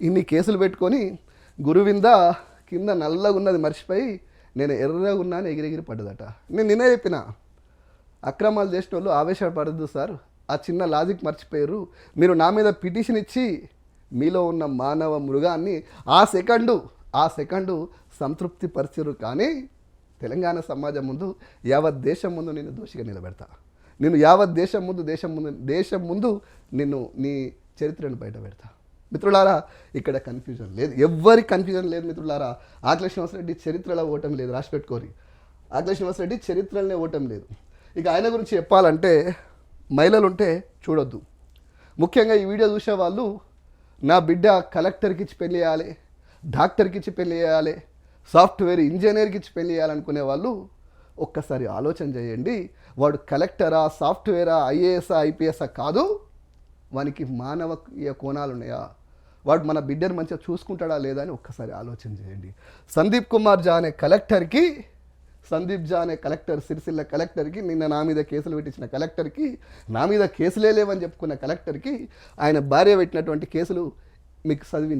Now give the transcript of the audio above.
ఇన్ని కేసులు పెట్టుకొని గురువింద కింద నల్లగా ఉన్నది మర్చిపోయి నేను ఎర్రగా ఉన్నాను ఎగిరెగిరి పడ్డదట. నేను నిన్నే చెప్పిన అక్రమాలు చేసిన వాళ్ళు ఆవేశపడద్దు సార్. ఆ చిన్న లాజిక్ మర్చిపోయారు. మీరు నా మీద పిటిషన్ ఇచ్చి మీలో ఉన్న మానవ మృగాన్ని ఆ సెకండు ఆ సెకండు సంతృప్తి పరిచరు కానీ తెలంగాణ సమాజం ముందు యావత్ దేశం ముందు నేను దోషిగా నిలబెడతా. నేను యావత్ దేశం ముందు దేశం ముందు దేశం ముందు నిన్ను నీ చరిత్రను బయట పెడతా. మిత్రులారా ఇక్కడ కన్ఫ్యూజన్ లేదు. ఎవ్వరి కన్ఫ్యూజన్ లేదు మిత్రులారా. ఆకలి శ్రీనివాసరెడ్డి చరిత్రలో ఓటం లేదు రాసి పెట్టుకోరి. ఆకలి శ్రీనివాసరెడ్డి చరిత్రలోనే ఓటం లేదు. ఇక ఆయన గురించి చెప్పాలంటే మహిళలు ఉంటే చూడొద్దు. ముఖ్యంగా ఈ వీడియో చూసే వాళ్ళు నా బిడ్డ కలెక్టర్కి ఇచ్చి పెళ్ళి చేయాలి డాక్టర్కి ఇచ్చి పెళ్ళి చేయాలి సాఫ్ట్వేర్ ఇంజనీర్కి ఇచ్చి పెళ్ళి చేయాలనుకునే వాళ్ళు ఒక్కసారి ఆలోచన చేయండి. వాడు కలెక్టరా సాఫ్ట్వేరా ఐఏఎస్ఆ ఐపీఎస్ఆ కాదు వానికి మానవీయ కోణాలు ఉన్నాయా? వాడు మన బిడ్డను మంచిగా చూసుకుంటాడా లేదా అని ఒక్కసారి ఆలోచన చేయండి. సందీప్ కుమార్ జా అనే కలెక్టర్కి సందీప్ జా అనే కలెక్టర్ సిరిసిల్ల కలెక్టర్కి నిన్న నా మీద కేసులు పెట్టించిన కలెక్టర్కి నా మీద కేసులే లేవని చెప్పుకున్న కలెక్టర్కి ఆయన భార్య పెట్టినటువంటి కేసులు మీకు చదివి